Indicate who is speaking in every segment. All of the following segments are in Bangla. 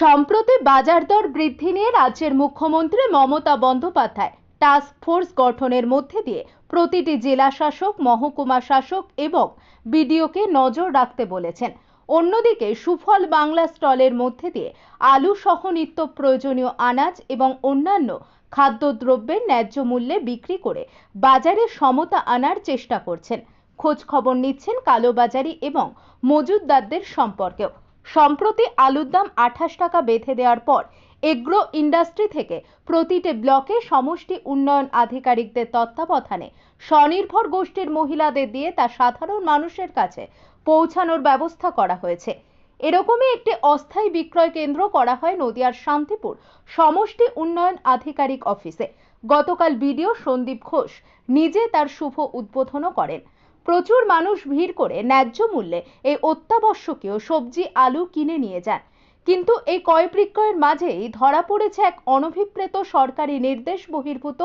Speaker 1: সম্প্রতি বাজার দর বৃদ্ধি নিয়ে রাজ্যের মুখ্যমন্ত্রী মমতা বন্দ্যোপাধ্যায় টাস্ক ফোর্স গঠনের মধ্যে দিয়ে প্রতিটি জেলা শাসক, মহকুমা শাসক এবং বিডিওকে নজর রাখতে বলেছেন। অন্যদিকে সুফল বাংলা স্টলের মধ্যে দিয়ে আলু সহ নিত্য প্রয়োজনীয় আনাজ এবং অন্যান্য খাদ্যদ্রব্যের ন্যায্য মূল্যে বিক্রি করে বাজারে সমতা আনার চেষ্টা করছেন। খোঁজ খবর নিচ্ছেন কালোবাজারি এবং মজুদদারদের সম্পর্কেও। সম্প্রতি আলুর দাম আঠাশ টাকা বেঁধে দেওয়ার পর এগ্রো ইন্ডাস্ট্রি থেকে প্রতিটি ব্লকে সমষ্টি উন্নয়ন আধিকারিকদের তত্ত্বাবধানে স্বনির্ভর গোষ্ঠীর মহিলাদের দিয়ে তা সাধারণ মানুষের কাছে পৌঁছানোর ব্যবস্থা করা হয়েছে। এরকমই একটি অস্থায়ী বিক্রয় কেন্দ্র করা হয় নদিয়ার শান্তিপুর সমষ্টি উন্নয়ন আধিকারিক অফিসে। গতকাল বিডিও সন্দীপ ঘোষ নিজে তার শুভ উদ্বোধনও করেন। প্রচুর মানুষ ভিড় করে ন্যায্য মূল্যে এই অত্যাবশ্যকীয় সবজি, আলু কিনে নিয়ে যান। কিন্তু এই ক্রয় বিক্রয়ের মাঝেই ধরা পড়েছে এক অনভিপ্রেত সরকারি নির্দেশ বহির্ভূত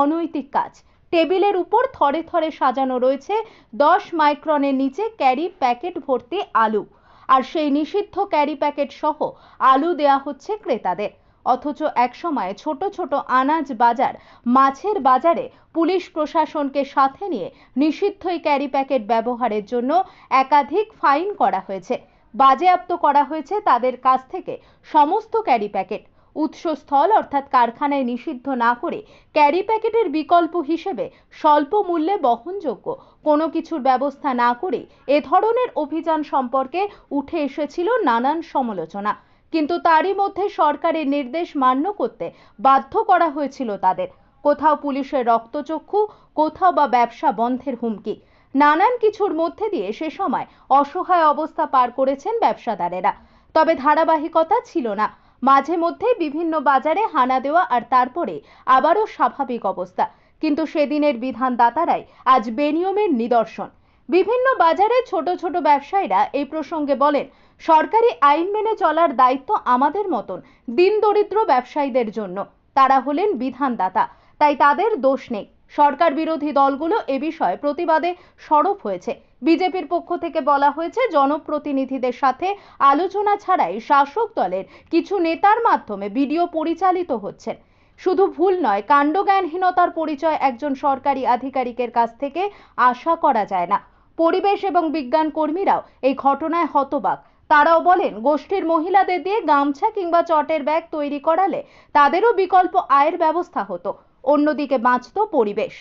Speaker 1: অনৈতিক কাজ। টেবিলের উপর থরে থরে সাজানো রয়েছে দশ মাইক্রনের নিচে ক্যারি প্যাকেট ভর্তি আলু। আর সেই নিষিদ্ধ ক্যারি প্যাকেট সহ আলু দেয়া হচ্ছে ক্রেতাদের। অথচ একসময় ছোট ছোট আনাজ বাজার, মাছের বাজারে পুলিশ প্রশাসনকে সাথে নিয়ে নিষিদ্ধই ক্যারি প্যাকেট ব্যবহারের জন্য একাধিক ফাইন করা হয়েছে। বাজেয়াপ্ত করা হয়েছে তাদের কাছ থেকে সমস্ত ক্যারি প্যাকেট। উৎসস্থল অর্থাৎ কারখানায় নিষিদ্ধ না করে ক্যারি প্যাকেটের বিকল্প হিসেবে স্বল্প মূল্যে বহনযোগ্য কোনো কিছুর ব্যবস্থা না করে এ ধরনের অভিযান সম্পর্কে উঠে এসেছিল নানান সমালোচনা। কিন্তু তারই মধ্যে সরকারের নির্দেশ মান্য করতে বাধ্য করা হয়েছিল তাদের। কোথাও পুলিশের রক্তচক্ষু, কোথাও বা ব্যবসা বন্ধের হুমকি। নানান কিছুর মধ্যে দিয়ে সে সময় অসহায় অবস্থা পার করেছেন ব্যবসাদারেরা। তবে ধারাবাহিকতা ছিল না। মাঝে মধ্যেই বিভিন্ন বাজারে হানা দেওয়া আর তারপরে আবারও স্বাভাবিক অবস্থা। কিন্তু সেদিনের বিধানদাতারাই আজ বেনিয়মের নিদর্শন। বিভিন্ন বাজারে ছোট ছোট ব্যবসায়ীরা এই প্রসঙ্গে বলেন, সরকারি আইন মেনে চলার দায়িত্ব আমাদের মতন দিন দরিদ্র ব্যবসায়ীদের জন্য। তারা হলেন বিধানদাতা। তাই তাদের দোষ নেই। সরকার বিরোধী দলগুলো এ বিষয়ে প্রতিবাদে সরব হয়েছে। বিজেপির পক্ষ থেকে বলা হয়েছে, জনপ্রতিনিধিদের সাথে আলোচনা ছাড়াই শাসক দলের কিছু নেতার মাধ্যমে ভিডিও পরিচালিত হচ্ছে। শুধু ভুল নয়, কাণ্ডজ্ঞানহীনতার পরিচয় একজন সরকারি আধিকারিকের কাছ থেকে আশা করা যায় না। পরিবেশ এবং বিজ্ঞান কর্মীরাও এই ঘটনায় হতবাক। তারাও বলেন, গোষ্ঠীর মহিলাদের দিয়ে গামছা কিংবা চটের ব্যাগ তৈরি করালে তাদেরও বিকল্প আয়ের ব্যবস্থা হতো। অন্যদিকে বাঁচত পরিবেশ।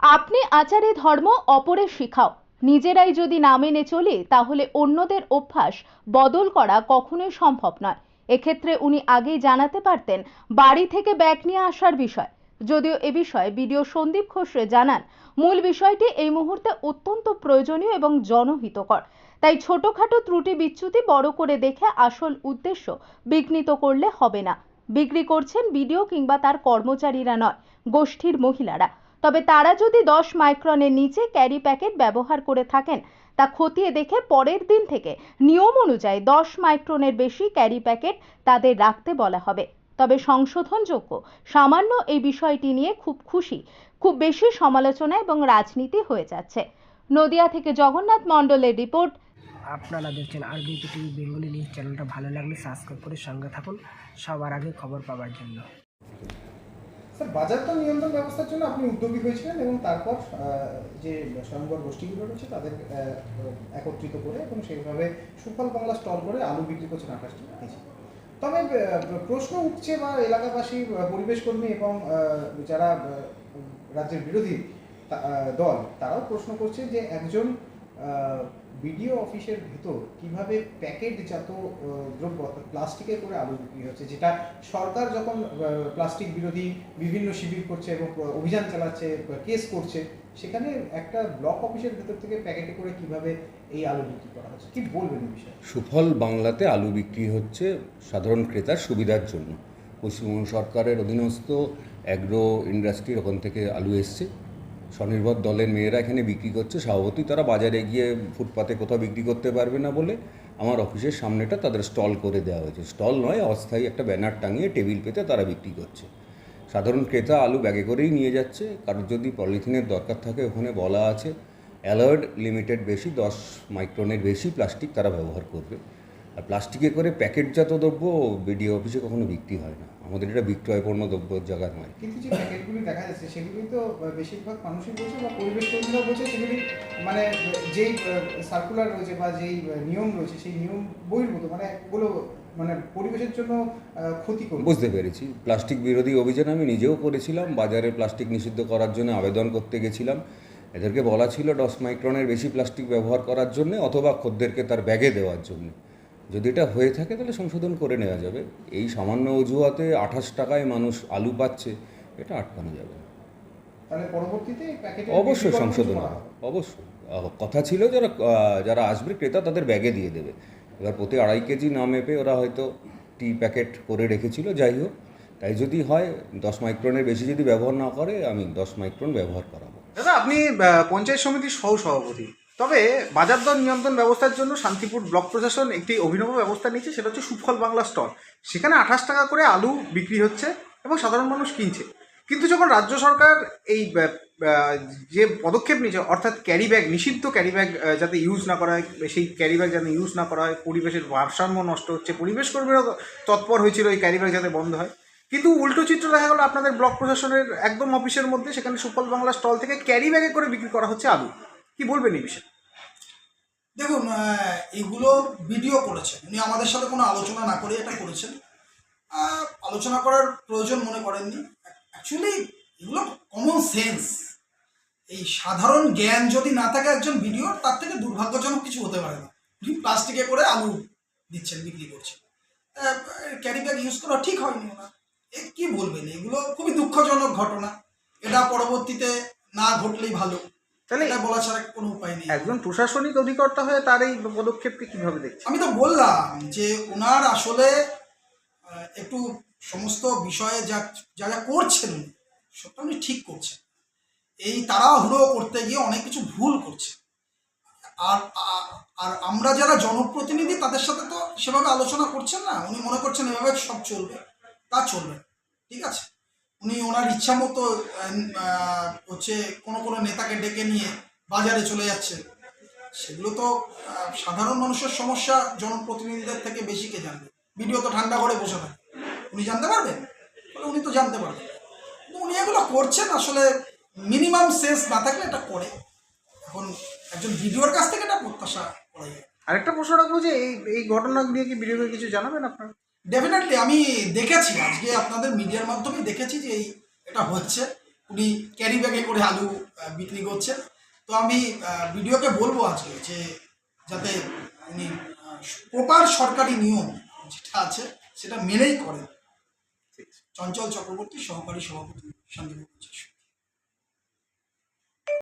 Speaker 1: আপনি আচারে ধর্ম অপরের শিখাও। নিজেরাই যদি না মেনে চলি, তাহলে অন্যদের অভ্যাস বদল করা কখনোই সম্ভব নয়। এক্ষেত্রে উনি আগেই জানাতে পারতেন, বাড়ি থেকে ব্যাগ নিয়ে আসার বিষয়। যদিও এ বিষয়ে বিডিও সন্দীপ ঘোষ জানান, মূল বিষয়টি এই মুহূর্তে অত্যন্ত প্রয়োজনীয় এবং জনহিতকর। তাই ছোটখাটো ত্রুটি বিচ্যুতি বড় করে দেখে আসল উদ্দেশ্য বিঘ্নিত করলে হবে না। বিক্রি করছেন বিডিও কিংবা তার কর্মচারীরা নয়, গোষ্ঠীর মহিলারা। তবে তারা যদি দশ মাইক্রনের নিচে ক্যারি প্যাকেট ব্যবহার করে থাকেন, তা খতিয়ে দেখে পরের দিন থেকে নিয়ম অনুযায়ী দশ মাইক্রনের বেশি ক্যারি প্যাকেট তাদের রাখতে বলা হবে। তবে সংশোধনযোগ্য। সামান্য এই বিষয়টি নিয়ে খুব খুশি। খুব বেশি সমালোচনা এবং রাজনীতি হয়ে যাচ্ছে। নদিয়া থেকে জগন্নাথ মণ্ডলের রিপোর্ট।
Speaker 2: আপনারা দেখছেন আর বিপি টিভি বেঙ্গলি নিউজ চ্যানেলটা। ভালো লাগলে সাবস্ক্রাইব করে সঙ্গে থাকুন। সবার আগে খবর পাওয়ার জন্য।
Speaker 3: স্যার বাজার দর নিয়ন্ত্রণ ব্যবস্থার জন্য আপনি উদ্যোগী হয়েছিলেন এবং তারপর যে স্বয়ংবর গোষ্ঠীগুলো রয়েছে তাদের একত্রিত করে এবং সেইভাবে সুফল বাংলা স্টল করে আলু বিক্রি করছেন আকাশ কেজি তবে প্রশ্ন উঠছে বা এলাকাবাসী পরিবেশ কর্মী এবং যারা রাজ্যের বিরোধী দল, তারাও প্রশ্ন করছে যে একজন বিডিও অফিসের ভেতর কীভাবে প্যাকেটজাত দ্রব্য অর্থাৎ প্লাস্টিকে করে আলু বিক্রি হচ্ছে, যেটা সরকার যখন প্লাস্টিক বিরোধী বিভিন্ন শিবির করছে এবং অভিযান চালাচ্ছে কেস করছে, সেখানে একটা ব্লক অফিসের ভেতর থেকে প্যাকেটে করে কীভাবে এই আলু বিক্রি করা হচ্ছে? কি বলবেন এই বিষয়ে?
Speaker 4: সুফল বাংলাতে আলু বিক্রি হচ্ছে সাধারণ ক্রেতার সুবিধার জন্য। পশ্চিমবঙ্গ সরকারের অধীনস্থ অ্যাগ্রো ইন্ডাস্ট্রির ওখান থেকে আলু এসছে। স্বনির্ভর দলের মেয়েরা এখানে বিক্রি করছে। স্বভাবতই তারা বাজারে গিয়ে ফুটপাতে কোথাও বিক্রি করতে পারবে না বলে আমার অফিসের সামনেটা তাদের স্টল করে দেওয়া হয়েছে। স্টল নয়, অস্থায়ী একটা ব্যানার টাঙিয়ে টেবিল পেতে তারা বিক্রি করছে। সাধারণ ক্রেতা আলু ব্যাগে করেই নিয়ে যাচ্ছে। কারোর যদি পলিথিনের দরকার থাকে ওখানে বলা আছে অ্যালার্ড লিমিটেড বেশি, দশ মাইক্রনের বেশি প্লাস্টিক তারা ব্যবহার করবে। আর প্লাস্টিকে করে প্যাকেটজাত দ্রব্য বিডিও অফিসে কখনো বিক্রি হয় না। আমাদের এটা বিক্রয় পণ্য দ্রব্যের জায়গা নয়।
Speaker 3: কিন্তু যে প্যাকেটগুলি দেখা যাচ্ছে সেগুলি তো বেশিরভাগ মানুষই বলছে বা পরিবেশ কর্মীরাও বলছে সেগুলি মানে যেই সার্কুলার রয়েছে বা যেই নিয়ম রয়েছে সেই নিয়ম বইয়ের মতো মানে এগুলো মানে পরিবেশের জন্য ক্ষতি
Speaker 4: বুঝতে পেরেছি। প্লাস্টিক বিরোধী অভিযান আমি নিজেও করেছিলাম। বাজারে প্লাস্টিক নিষিদ্ধ করার জন্য আবেদন করতে গেছিলাম। এদেরকে বলা ছিল দশ মাইক্রনের বেশি প্লাস্টিক ব্যবহার করার জন্য অথবা খদ্দেরকে তার ব্যাগে দেওয়ার জন্য। যদি এটা হয়ে থাকে তাহলে সংশোধন করে নেওয়া যাবে। এই সামান্য অজুহাতে আঠাশ টাকায় মানুষ আলু পাচ্ছে এটা আটকানো যাবে না।
Speaker 3: তাহলে পরবর্তীতে এই প্যাকেটে
Speaker 4: অবশ্যই সংশোধন হবে। অবশ্যই। কথা ছিল যারা যারা আসবে ক্রেতা তাদের ব্যাগে দিয়ে দেবে। এবার প্রতি আড়াই কেজি না মেপে ওরা হয়তো টি প্যাকেট করে রেখেছিল যাই হোক। তাই যদি হয় দশ মাইক্রনের বেশি যদি ব্যবহার না করে আমি দশ মাইক্রন ব্যবহার করাবো।
Speaker 3: দাদা আপনি পঞ্চায়েত সমিতির সহ সভাপতি তবে বাজার দর নিয়ন্ত্রণ ব্যবস্থার জন্য শান্তিপুর ব্লক প্রশাসন একটি অভিনব ব্যবস্থা নিয়েছে, সেটা হচ্ছে সুফল বাংলা স্টল। সেখানে আঠাশ টাকা করে আলু বিক্রি হচ্ছে এবং সাধারণ মানুষ কিনছে। কিন্তু যখন রাজ্য সরকার এই যে পদক্ষেপ নিয়েছে, অর্থাৎ ক্যারি ব্যাগ নিষিদ্ধ ক্যারি ব্যাগ যাতে ইউজ না করা হয়, সেই ক্যারি ব্যাগ যাতে ইউজ না করা হয়, পরিবেশের ভারসাম্য নষ্ট হচ্ছে, পরিবেশ কর্মীরা তৎপর হয়েছিল এই ক্যারি ব্যাগ যাতে বন্ধ হয়। কিন্তু উল্টো চিত্র দেখা গেল আপনাদের ব্লক প্রশাসনের একদম অফিসের মধ্যে, সেখানে সুফল বাংলা স্টল থেকে ক্যারি ব্যাগে করে বিক্রি করা হচ্ছে আলু। কি বলবেন এই বিষয়ে?
Speaker 5: দেখুন এগুলো ভিডিও করেছেন। উনি আমাদের সাথে কোনো আলোচনা না করে এটা করেছেন। আলোচনা করার প্রয়োজন মনে করেননি। অ্যাকচুয়ালি এগুলো কমন সেন্স এই সাধারণ জ্ঞান যদি না থাকে একজন ভিডিওর, তার থেকে দুর্ভাগ্যজনক কিছু হতে পারে না। উনি প্লাস্টিকে করে আলু দিচ্ছেন, বিক্রি করছেন। ক্যারি ব্যাগ ইউজ করা ঠিক হয়নি ওনার। এ কি বলবেন? এগুলো খুবই দুঃখজনক ঘটনা। এটা পরবর্তীতে না ঘটলেই ভালো।
Speaker 3: তাহলে
Speaker 5: এটা বলা ছাড়া কোনো উপায় নেই।
Speaker 3: একজন প্রশাসনিক অধিকর্তা হয়ে তার এই পদক্ষেপকে কীভাবে দেখছেন?
Speaker 5: আমি তো বললাম যে ওনার আসলে একটু সমস্ত বিষয়ে যা যা যা করছেন সবটা উনি ঠিক করছেন। এই তাড়াহুড়ো করতে গিয়ে অনেক কিছু ভুল করছে। আর আর আমরা যারা জনপ্রতিনিধি তাদের সাথে তো সেভাবে আলোচনা করছেন না। উনি মনে করছেন এভাবে সব চলবে তা চলবে ঠিক আছে? উনি ওনার ইচ্ছা মতো হচ্ছে কোনো কোনো নেতাকে ডেকে নিয়ে বাজারে চলে যাচ্ছেন। সেগুলো তো সাধারণ মানুষের সমস্যা, জনপ্রতিনিধিদের থেকে বেশি কে জানবে? ভিডিও তো ঠান্ডা করে বসে থাকে। উনি জানতে পারবেন? উনি তো জানতে পারবেন। উনি এগুলো করছেন আসলে মিনিমাম সেন্স না থাকলে এটা করে। এখন একজন ভিডিওর কাছ থেকে এটা প্রত্যাশা করা যায়।
Speaker 3: আরেকটা প্রশ্ন রাখব যে এই এই ঘটনা নিয়ে কি ভিডিওকে কিছু জানাবেন আপনারা?
Speaker 5: ডেফিনেটলি আমি দেখেছি আজকে আপনাদের মিডিয়ার মাধ্যমে দেখেছি যে এই এটা হচ্ছে। উনি ক্যারি ব্যাগে করে আলু বিক্রি করছেন। তো আমি ভিডিওকে বলব আজকে যে যাতে উনি প্রপার সরকারি নিয়ম যেটা আছে সেটা মেনেই করেন। চঞ্চল চক্রবর্তী সহকারী সভাপতি শান্তিপুর।